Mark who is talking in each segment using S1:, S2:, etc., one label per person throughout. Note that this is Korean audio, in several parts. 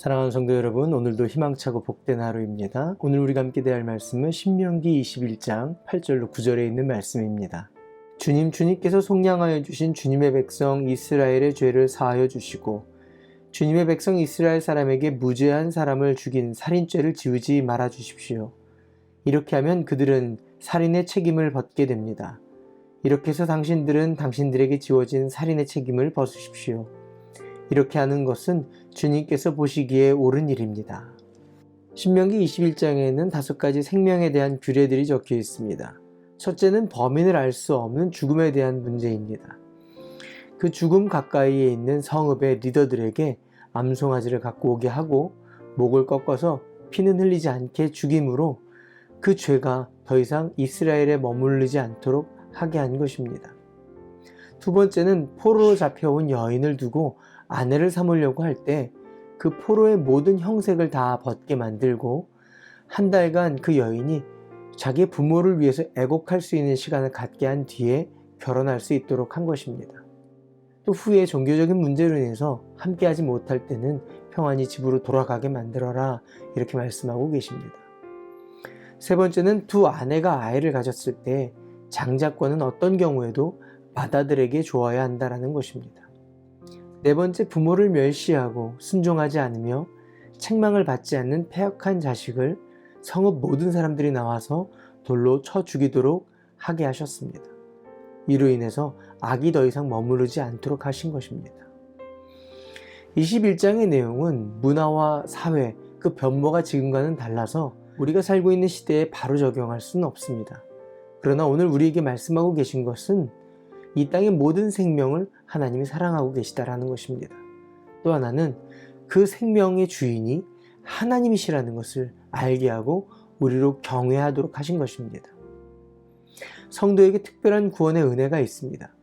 S1: 사랑하는 성도 여러분, 오늘도 희망차고 복된 하루입니다. 오늘 우리가 함께 대할 말씀은 신명기 21장 8절로 9절에 있는 말씀입니다. 주님, 주님께서 속량하여 주신 주님의 백성 이스라엘의 죄를 사하여 주시고 주님의 백성 이스라엘 사람에게 무죄한 사람을 죽인 살인죄를 지우지 말아 주십시오. 이렇게 하면 그들은 살인의 책임을 벗게 됩니다. 이렇게 해서 당신들은 당신들에게 지워진 살인의 책임을 벗으십시오. 이렇게 하는 것은 주님께서 보시기에 옳은 일입니다. 신명기 21장에는 다섯 가지 생명에 대한 규례들이 적혀 있습니다. 첫째는 범인을 알 수 없는 죽음에 대한 문제입니다. 그 죽음 가까이에 있는 성읍의 리더들에게 암송아지를 갖고 오게 하고 목을 꺾어서 피는 흘리지 않게 죽임으로 그 죄가 더 이상 이스라엘에 머무르지 않도록 하게 한 것입니다. 두 번째는 포로로 잡혀온 여인을 두고 아내를 삼으려고 할 때 그 포로의 모든 형색을 다 벗게 만들고 한 달간 그 여인이 자기의 부모를 위해서 애곡할 수 있는 시간을 갖게 한 뒤에 결혼할 수 있도록 한 것입니다. 또 후에 종교적인 문제로 인해서 함께하지 못할 때는 평안히 집으로 돌아가게 만들어라 이렇게 말씀하고 계십니다. 세 번째는 두 아내가 아이를 가졌을 때 장자권은 어떤 경우에도 맏아들에게 주어야 한다라는 것입니다. 네 번째 부모를 멸시하고 순종하지 않으며 책망을 받지 않는 폐역한 자식을 성읍 모든 사람들이 나와서 돌로 쳐 죽이도록 하게 하셨습니다. 이로 인해서 악이 더 이상 머무르지 않도록 하신 것입니다. 21장의 내용은 문화와 사회, 그 변모가 지금과는 달라서 우리가 살고 있는 시대에 바로 적용할 수는 없습니다. 그러나 오늘 우리에게 말씀하고 계신 것은 이 땅의 모든 생명을 하나님이 사랑하고 계시다라는 것입니다. 또 하나는 그 생명의 주인이 하나님이시라는 것을 알게 하고 우리로 경외하도록 하신 것입니다. 성도에게 특별한 구원의 은혜가 있습니다.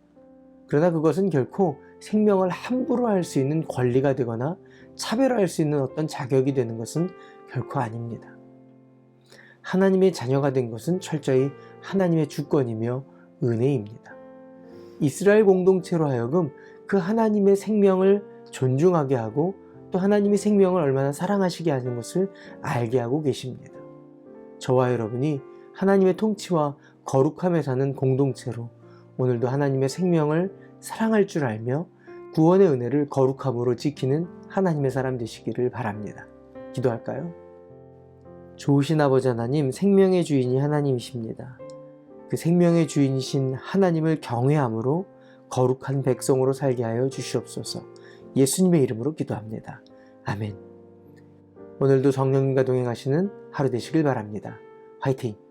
S1: 그러나 그것은 결코 생명을 함부로 할 수 있는 권리가 되거나 차별화할 수 있는 어떤 자격이 되는 것은 결코 아닙니다. 하나님의 자녀가 된 것은 철저히 하나님의 주권이며 은혜입니다. 이스라엘 공동체로 하여금 그 하나님의 생명을 존중하게 하고 또 하나님의 생명을 얼마나 사랑하시게 하는 것을 알게 하고 계십니다. 저와 여러분이 하나님의 통치와 거룩함에 사는 공동체로 오늘도 하나님의 생명을 사랑할 줄 알며 구원의 은혜를 거룩함으로 지키는 하나님의 사람 되시기를 바랍니다. 기도할까요? 좋으신 아버지 하나님, 생명의 주인이 하나님이십니다. 그 생명의 주인이신 하나님을 경외함으로 거룩한 백성으로 살게 하여 주시옵소서. 예수님의 이름으로 기도합니다. 아멘. 오늘도 성령님과 동행하시는 하루 되시길 바랍니다. 화이팅!